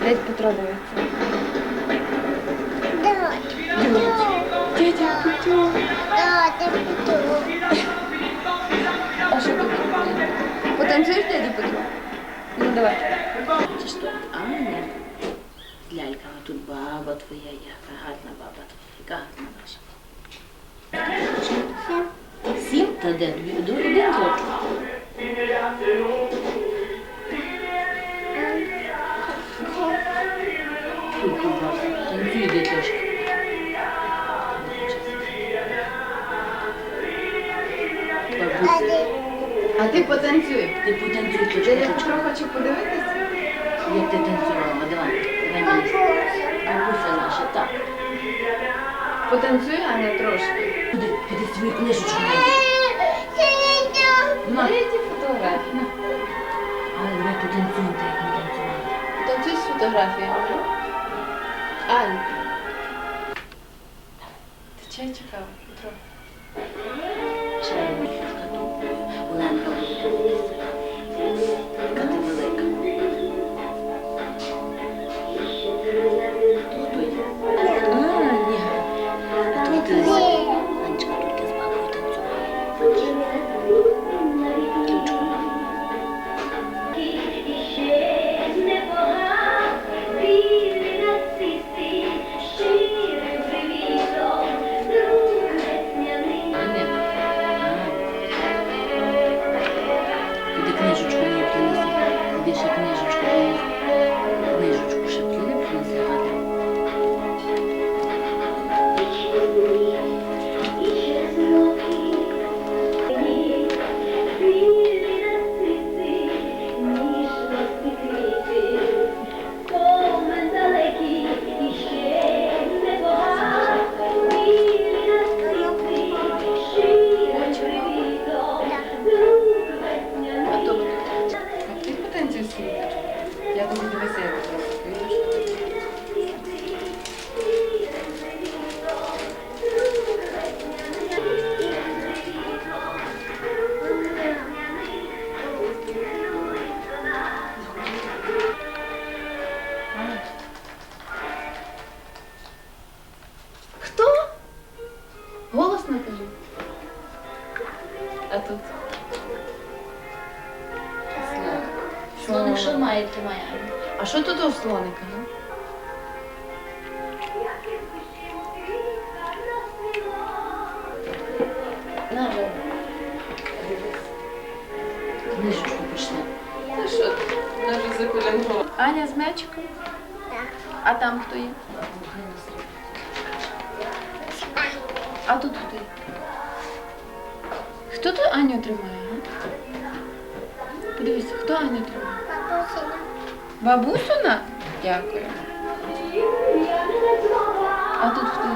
Дивиться. Да. Дядя піду. А що тут? Потанцюєш дяді Петро? Ну давай. Це ж тут Аня. Лялька, а тут баба твоя, яка гарна баба твоя, яка гарна наша. Сім? Та де? До- Один рочок. Танцюй, дитячка. А ти потанцюй. ти потанцюй, Дядя чучка, Петро хоче подивитися. як ти танцювала, давай, давай. Бабуся наша, так. Потанцюй, Аня, трошки. Куди, куди свою книжечку знайди. На. Дяді фотографії. На. Але давай потанцюємо, так як ми танцювали. Танцюй з фотографіями. Ань. Ти чай чекав, Петро? А що тут у слоника? ну? На, Галя. Книжечку почне. Та що ти? Вона вже. Аня з м'ячиком? А там хто є? А тут хто є? Хто тут Аню тримає? а? Подивися, хто Аню тримає? Бабусина? Дякую. А тут хто?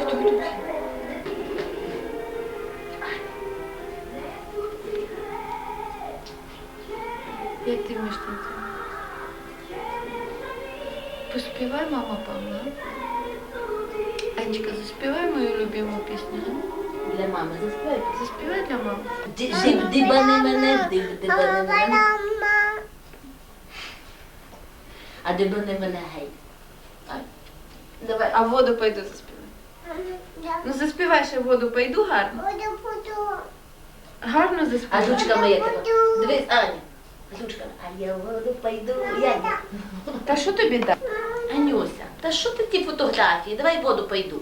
Хто тут? Як ти вмієш танцювати? Поспівай, мама Павла. Анечка, заспівай мою любиму пісню. Для мами заспівай. Заспівай для мами. Дибани мене, дибани мене. А дибани мене гей. Давай, а воду пойду заспівай. Ну заспівай ще воду пойду гарно. Гарно А заспівай. жучка моя тебе. Дивись, Аня. Жучка. А я в воду пойду. Я. Та що тобі дати? Анюся, та що ти ті фотографії? Давай в воду пойду.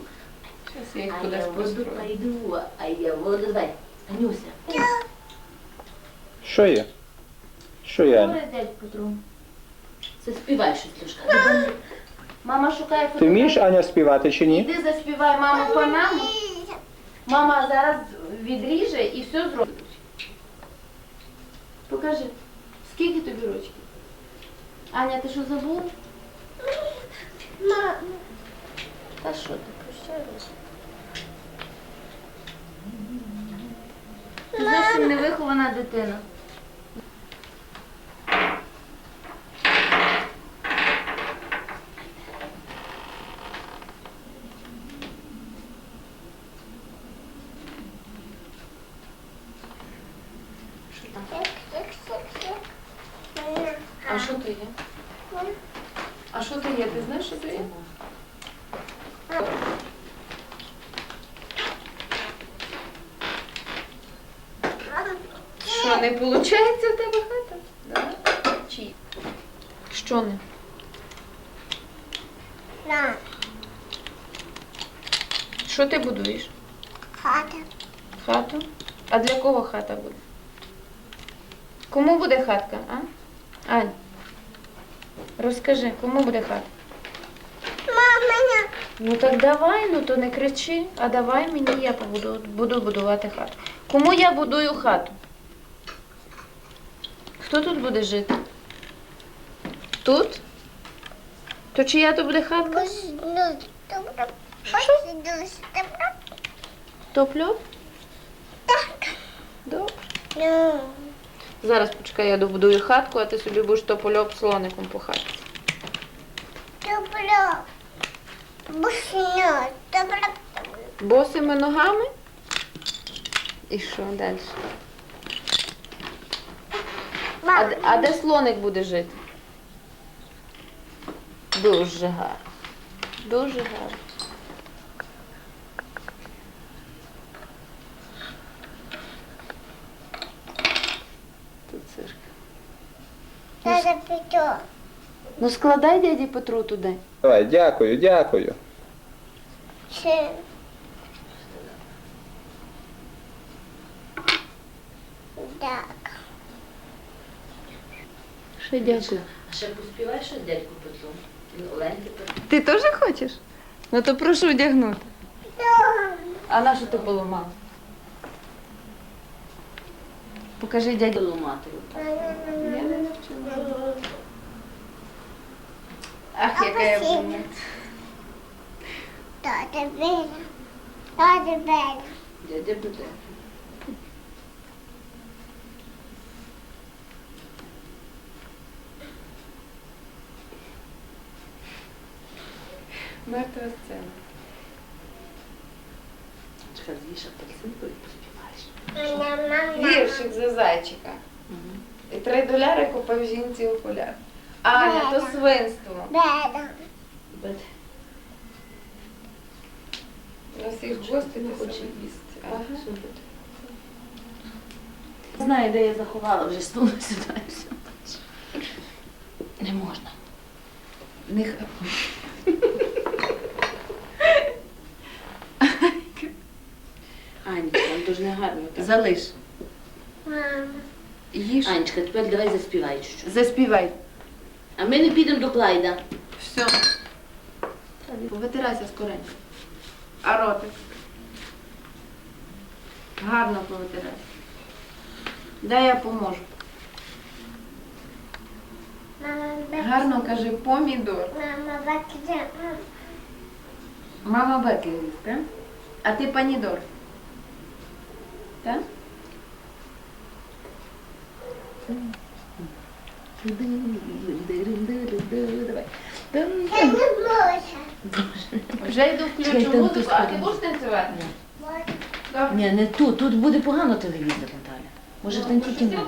Щас я їх А кудись я в воду построю. пойду, а я в воду. Давай. Анюся. Що є? Що є? Аня? Добре, дядь Петру. Заспівай щось, Люшка. Мама шукає Ти вмієш Аня співати чи ні? Іди заспівай маму панаму. Мама зараз відріже і все зробить. Покажи, скільки тобі рочків? Аня, ти що забула? Та що ти прощаєш? Ти зовсім невихована дитина. А що то є? є? Ти знаєш, що це є? Що, не виходить у тебе хата? Да? Чи? Що не? На. Що ти будуєш? Хата. Хату? А для кого хата буде? Кому буде хатка, а? Ань, розкажи, кому буде хата? Мама, Ну так давай, ну то не кричи, а давай мені я побуду, буду будувати хату. Кому я будую хату? Хто тут буде жити? Тут? То чия то буде хатка? Топльот? Так. Добре. Зараз почекай, я добудую хатку, а ти собі будеш топольоп слоником по хаті. Босими ногами? І що далі? А, Мама, а де слоник буде жити? Дуже гарно. Дуже гарно. Тут цирк. треба піти. Ну складай дяді Петру туди. Давай, дякую, дякую. Чи? Так. Ще дякую. А ще поспіваєш щось дядьку Петру? Він. Ти теж хочеш? Ну то прошу одягнути. А на що ти поламав? Покажи дяді. Ломатою. Я не навчила. Ах, яка я була. Тата Беля. Тата Беля. Мертва сцена. Чекай, з'їж апельсинку і поспіваєш. Віршик за зайчика. І три доляри купив жінці окуляр. Аня, то свинство. Беля. На всіх гості не хоче їсти. Ага. Знаю, де я заховала, вже стул сюди. Не можна. Не х- Анечка, ну то ж не гарно. так. Залиш. Мама. Їж. Анечка, тепер давай заспівай чуть-чуть. Заспівай. А ми не підемо до Клайда. Все. Повитирайся скоренько. А ротик. Гарно повитирайся. Дай я поможу. Мама. Гарно кажи помідор. Мама, Беля. Мама так? А ти панідор. Так? Давай. Я не можу. Вже йду включу там музику, а ти будеш танцювати? Добре. Ні, не тут. Тут буде погано телевізор, Наталя. Може в танці кімнаті.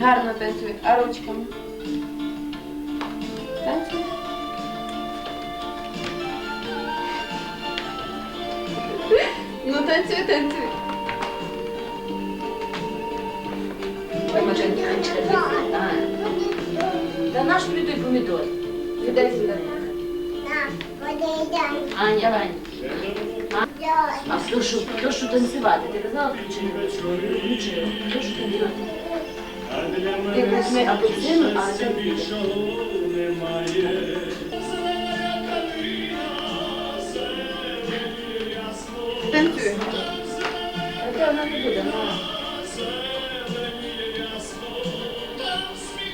Гарно танцюй. А ручками? Танцюй. Ну танцюй, танцюй. Анечка, А. Та наш тобі той помідор. Іди сюди. Аня, Аня. А то що, то, що танцювати? Ти казала включити? Включила. То, що танцювати. Ти візьми апельсину, а це Танцюй. А це вона не буде.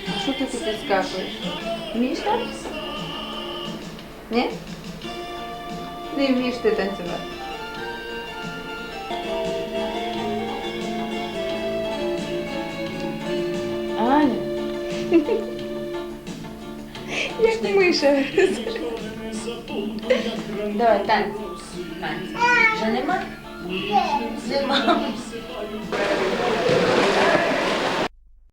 А що ти тут підскакуєш? Вмієш так? Ні? Не вмієш ти танцювати. Аня. Як миша. Давай, танці. Вже нема? Нема.